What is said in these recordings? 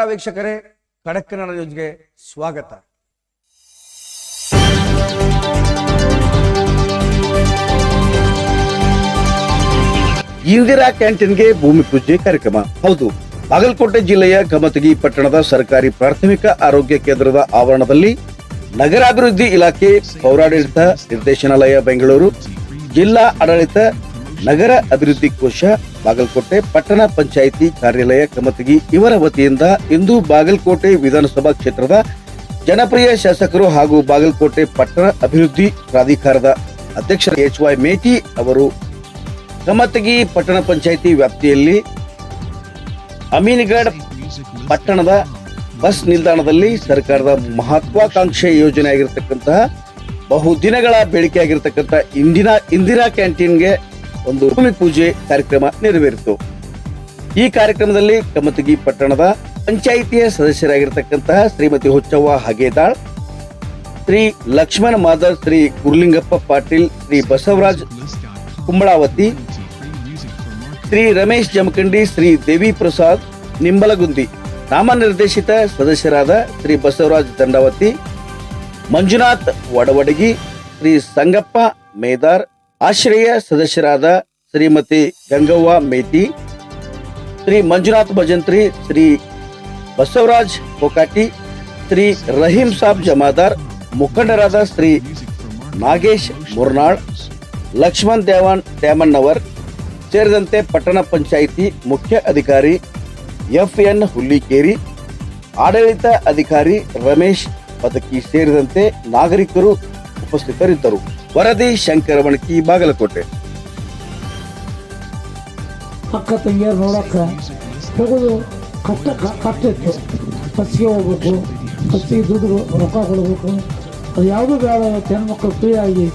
ವೀಕ್ಷಕರೇ ಕನ್ನಡ ನ್ಯೂಸ್ಗೆ ಸ್ವಾಗತ. ಇಂದಿರಾ ಕ್ಯಾಂಟೀನ್ಗೆ ಭೂಮಿ ಪೂಜೆ ಕಾರ್ಯಕ್ರಮ. ಹೌದು, ಬಾಗಲಕೋಟೆ ಜಿಲ್ಲೆಯ ಗಮತಗಿ ಪಟ್ಟಣದ ಸರ್ಕಾರಿ ಪ್ರಾಥಮಿಕ ಆರೋಗ್ಯ ಕೇಂದ್ರದ ಆವರಣದಲ್ಲಿ ನಗರಾಭಿವೃದ್ಧಿ ಇಲಾಖೆ ಪೌರಾಡಳಿತ ನಿರ್ದೇಶನಾಲಯ, ಬೆಂಗಳೂರು, ಜಿಲ್ಲಾ ಆಡಳಿತ ನಗರ ಅಭಿವೃದ್ಧಿ ಕೋಶ, ಬಾಗಲಕೋಟೆ ಪಟ್ಟಣ ಪಂಚಾಯಿತಿ ಕಾರ್ಯಾಲಯ ಕಮತಗಿ ಇವರ ವತಿಯಿಂದ ಇಂದು ಬಾಗಲಕೋಟೆ ವಿಧಾನಸಭಾ ಕ್ಷೇತ್ರದ ಜನಪ್ರಿಯ ಶಾಸಕರು ಹಾಗೂ ಬಾಗಲಕೋಟೆ ಪಟ್ಟಣ ಅಭಿವೃದ್ಧಿ ಪ್ರಾಧಿಕಾರದ ಅಧ್ಯಕ್ಷ ಎಚ್ ವೈ ಮೇಟಿ ಅವರು. ಕಮತಗಿ ಪಟ್ಟಣ ಪಂಚಾಯಿತಿ ವ್ಯಾಪ್ತಿಯಲ್ಲಿ ಅಮೀನ್ಗಢ ಪಟ್ಟಣದ ಬಸ್ ನಿಲ್ದಾಣದಲ್ಲಿ ಸರ್ಕಾರದ ಮಹತ್ವಾಕಾಂಕ್ಷೆ ಯೋಜನೆ ಆಗಿರತಕ್ಕಂತಹ ಬಹುದಿನಗಳ ಬೇಡಿಕೆ ಆಗಿರತಕ್ಕಂತಹ ಇಂದಿನ ಇಂದಿರಾ ಕ್ಯಾಂಟೀನ್ಗೆ ಒಂದು ಭೂಮಿ ಪೂಜೆ ಕಾರ್ಯಕ್ರಮ ನೆರವೇರಿತು. ಈ ಕಾರ್ಯಕ್ರಮದಲ್ಲಿ ಕಮತಗಿ ಪಟ್ಟಣದ ಪಂಚಾಯಿತಿಯ ಸದಸ್ಯರಾಗಿರ್ತಕ್ಕಂತಹ ಶ್ರೀಮತಿ ಹುಚ್ಚವ್ವ ಹಗೇದಾಳ್, ಶ್ರೀ ಲಕ್ಷ್ಮಣ ಮಾದರ್, ಶ್ರೀ ಗುರುಲಿಂಗಪ್ಪ ಪಾಟೀಲ್, ಶ್ರೀ ಬಸವರಾಜ್ ಕುಂಬಳಾವತಿ, ಶ್ರೀ ರಮೇಶ್ ಜಮಖಂಡಿ, ಶ್ರೀ ದೇವಿ ಪ್ರಸಾದ್ ನಿಂಬಲಗುಂದಿ. ನಾಮನಿರ್ದೇಶಿತ ಸದಸ್ಯರಾದ ಶ್ರೀ ಬಸವರಾಜ್ ದಂಡಾವತಿ, ಮಂಜುನಾಥ್ ವಡವಡಗಿ, ಶ್ರೀ ಸಂಗಪ್ಪ ಮೇದಾರ್ ಆಶ್ರಯ ಸದಸ್ಯರಾದ ಶ್ರೀಮತಿ ಗಂಗವ್ವ ಮೇತಿ ಶ್ರೀ ಮಂಜುನಾಥ್ ಭಜಂತ್ರಿ, ಶ್ರೀ ಬಸವರಾಜ್ ಕೊಕಾಟಿ ಶ್ರೀ ರಹೀಂ ಸಾಬ್ ಜಮಾದಾರ್, ಮುಖಂಡರಾದ ಶ್ರೀ ನಾಗೇಶ್ ಮುರ್ನಾಳ್, ಲಕ್ಷ್ಮಣ್ ದೇವಾನ್ ದ್ಯಾಮಣ್ಣವರ್ ಸೇರಿದಂತೆ ಪಟ್ಟಣ ಪಂಚಾಯಿತಿ ಮುಖ್ಯ ಅಧಿಕಾರಿ ಎಫ್ ಎನ್ ಹುಲ್ಲಿಕೇರಿ, ಆಡಳಿತ ಅಧಿಕಾರಿ ರಮೇಶ್ ಪದಕಿ ಸೇರಿದಂತೆ ನಾಗರಿಕರು ಉಪಸ್ಥಿತರಿದ್ದರು. ವರದಿ ಶಂಕರ ಬಣಕಿ ಬಾಗಲಕೋಟೆ. ಅಕ್ಕ ತಂಗಿಯರು ನೋಡಕ್ಕ ಹೋಗೋದು ಕಷ್ಟ ಕಷ್ಟ ಇತ್ತು ಹೋಗ್ಬೇಕು ಬಸ್ಸಿಗೆ ದುಡ್ಡು ರೊಕ್ಕ ಕೊಡಬೇಕು. ಅದು ಯಾವುದೂ ಬೇಡ ಹೆಣ್ಮಕ್ಳು ಫ್ರೀಯಾಗಿ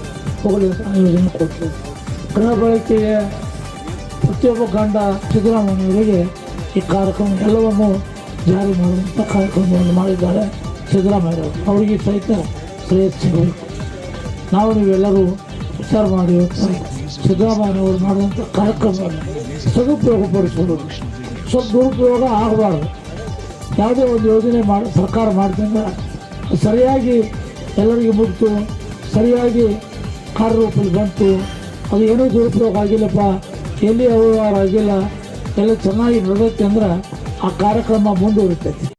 ಹೋಗಲಿ ಅಂತ ಯೋಜನೆ ಕೊಟ್ಟರು ಗೃಹ ಬಳಕೆಗೆ ಪ್ರತಿಯೊಬ್ಬ ಗಂಡ ಸಿದ್ದರಾಮಯ್ಯವರಿಗೆ ಈ ಕಾರ್ಯಕ್ರಮ ಎಲ್ಲವನ್ನು ಜಾರಿ ಮಾಡುವಂಥ ಕಾರ್ಯಕ್ರಮವನ್ನು ಮಾಡಿದ್ದಾರೆ ಸಿದ್ದರಾಮಯ್ಯವರು ಅವರಿಗೆ ಸಹಿತ ಶ್ರೇಯಸ್ ಸಿಗಬೇಕು. ನಾವು ನೀವೆಲ್ಲರೂ ವಿಚಾರ ಮಾಡಿ ಸಿದ್ದರಾಮಯ್ಯ ಸಿದ್ದರಾಮಯ್ಯನವರು ಮಾಡಿದಂಥ ಕಾರ್ಯಕ್ರಮವನ್ನು ಸದುಪಯೋಗಪಡಿಸೋದು. ಸ್ವಲ್ಪ ದುರುಪಯೋಗ ಆಗಬಾರ್ದು. ಯಾವುದೇ ಒಂದು ಯೋಜನೆ ಮಾಡಿ, ಸರ್ಕಾರ ಮಾಡಿದ್ರಿಂದ ಸರಿಯಾಗಿ ಎಲ್ಲರಿಗೂ ಮುಗಿತು ಸರಿಯಾಗಿ ಕಾರ್ಯರೂಪದಲ್ಲಿ ಬಂತು. ಅದು ಏನೂ ದುರುಪಯೋಗ ಆಗಿಲ್ಲಪ್ಪ. ಎಲ್ಲಿ ಅವ್ಯವಹಾರ ಆಗಿಲ್ಲ. ಎಲ್ಲ ಚೆನ್ನಾಗಿ ನಡೆದೈತೆ ಅಂದ್ರೆ ಆ ಕಾರ್ಯಕ್ರಮ ಮುಂದುವರಿತೈತಿ.